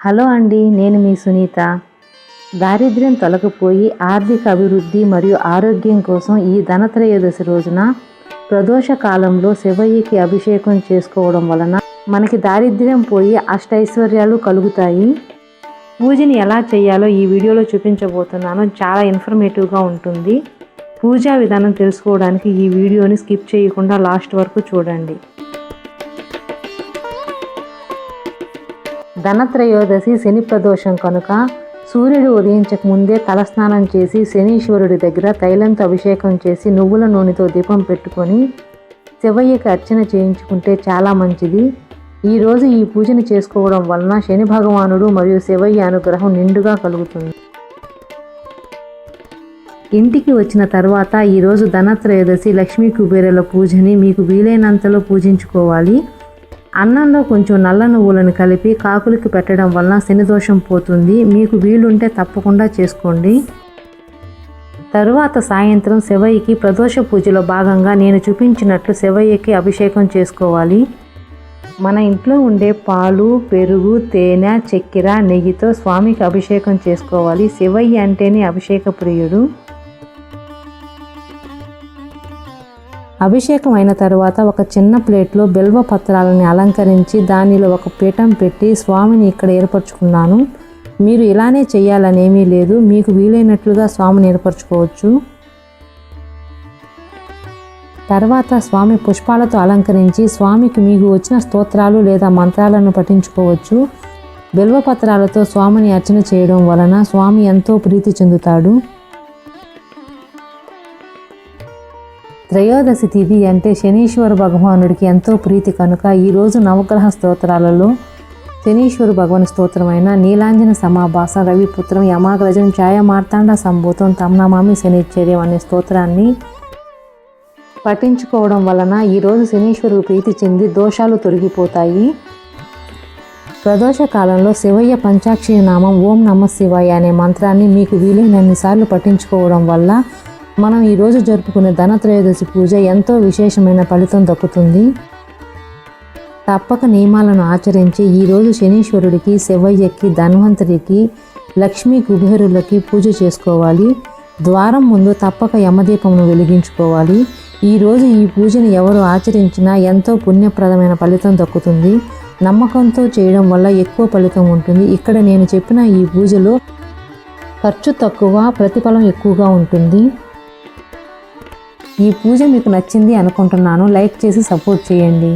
Hello అండి నేను మీ సునీత. దారిద్ర్యం తొలగిపోయి ఆర్థిక అభివృద్ధి మరియు ఆరోగ్యం కోసం ఈ ధనత్రయోదశి రోజున ప్రదోష కాలంలో శివయ్యకి అభిషేకం చేసుకోవడం వలన మనకి దారిద్ర్యం పోయి అష్టైశ్వర్యాలు కలుగుతాయి. పూజని ఎలా చేయాలో ఈ వీడియోలో చూపించబోతున్నాను. చాలా ఇన్ఫర్మేటివ్గా ఉంటుంది. పూజా విధానం తెలుసుకోవడానికి ఈ వీడియోని స్కిప్ చేయకుండా లాస్ట్ వరకు చూడండి. ధనత్రయోదశి శని ప్రదోషం కనుక సూర్యుడు ఉదయించక ముందే తలస్నానం చేసి శనీశ్వరుడి దగ్గర తైలంతో అభిషేకం చేసి నువ్వుల నూనెతో దీపం పెట్టుకొని శివయ్యకి అర్చన చేయించుకుంటే చాలా మంచిది. ఈరోజు ఈ పూజను చేసుకోవడం వలన శని భగవానుడు మరియు శివయ్య అనుగ్రహం నిండుగా కలుగుతుంది. ఇంటికి వచ్చిన తర్వాత ఈరోజు ధనత్రయోదశి లక్ష్మీ కుబేరుల పూజని మీకు వీలైనంతలో పూజించుకోవాలి. అన్నంలో కొంచెం నల్ల నువ్వులను కలిపి కాకులకి పెట్టడం వలన శనిదోషం పోతుంది. మీకు వీలుంటే తప్పకుండా చేసుకోండి. తరువాత సాయంత్రం శివయ్యకి ప్రదోష పూజలో భాగంగా నేను చూపించినట్లు శివయ్యకి అభిషేకం చేసుకోవాలి. మన ఇంట్లో ఉండే పాలు పెరుగు తేనె చక్కెర నెయ్యితో స్వామికి అభిషేకం చేసుకోవాలి. శివయ్య అంటేనే అభిషేక ప్రియుడు. అభిషేకం అయిన తర్వాత ఒక చిన్న ప్లేట్లో బెల్వ పత్రాలని అలంకరించి దానిలో ఒక పీఠం పెట్టి స్వామిని ఇక్కడ ఏర్పరచుకున్నాను. మీరు ఇలానే చేయాలనేమీ లేదు మీకు వీలైనట్లుగా స్వామిని ఏర్పరచుకోవచ్చు. తర్వాత స్వామి పుష్పాలతో అలంకరించి స్వామికి మీకు వచ్చిన స్తోత్రాలు లేదా మంత్రాలను పఠించుకోవచ్చు. బెల్వపత్రాలతో స్వామిని అర్చన చేయడం వలన స్వామి ఎంతో ప్రీతి చెందుతాడు. త్రయోదశి తిథి అంటే శనీశ్వర భగవానుడికి ఎంతో ప్రీతి కనుక ఈరోజు నవగ్రహ స్తోత్రాలలో శనీశ్వర భగవాన్ స్తోత్రమైన నీలాంజన సమాభాస రవిపుత్రం యమాగ్రజం ఛాయ మార్తాండ సంభూతం తమ్నమామి శనిశ్చర్యం అనే స్తోత్రాన్ని పఠించుకోవడం వలన ఈరోజు శనీశ్వరుడు ప్రీతి చెంది దోషాలు తొలగిపోతాయి. ప్రదోష కాలంలో శివయ్య పంచాక్షరి నామం ఓం నమ శివాయ అనే మంత్రాన్ని మీకు వీలైనన్నిసార్లు పఠించుకోవడం వల్ల మనం ఈరోజు జరుపుకునే ధనత్రయోదశి పూజ ఎంతో విశేషమైన ఫలితం దక్కుతుంది. తప్పక నియమాలను ఆచరించి ఈరోజు శనీశ్వరుడికి శివయ్యకి ధన్వంతరికి లక్ష్మీ కుబేరులకి పూజ చేసుకోవాలి. ద్వారం ముందు తప్పక యమదీపమును వెలిగించుకోవాలి. ఈరోజు ఈ పూజను ఎవరు ఆచరించినా ఎంతో పుణ్యప్రదమైన ఫలితం దక్కుతుంది. నమ్మకంతో చేయడం వల్ల ఎక్కువ ఫలితం ఉంటుంది. ఇక్కడ నేను చెప్పిన ఈ పూజలో ఖర్చు తక్కువ ప్రతిఫలం ఎక్కువగా ఉంటుంది. ఈ పూజ మీకు నచ్చింది అనుకుంటున్నాను. లైక్ చేసి సపోర్ట్ చేయండి.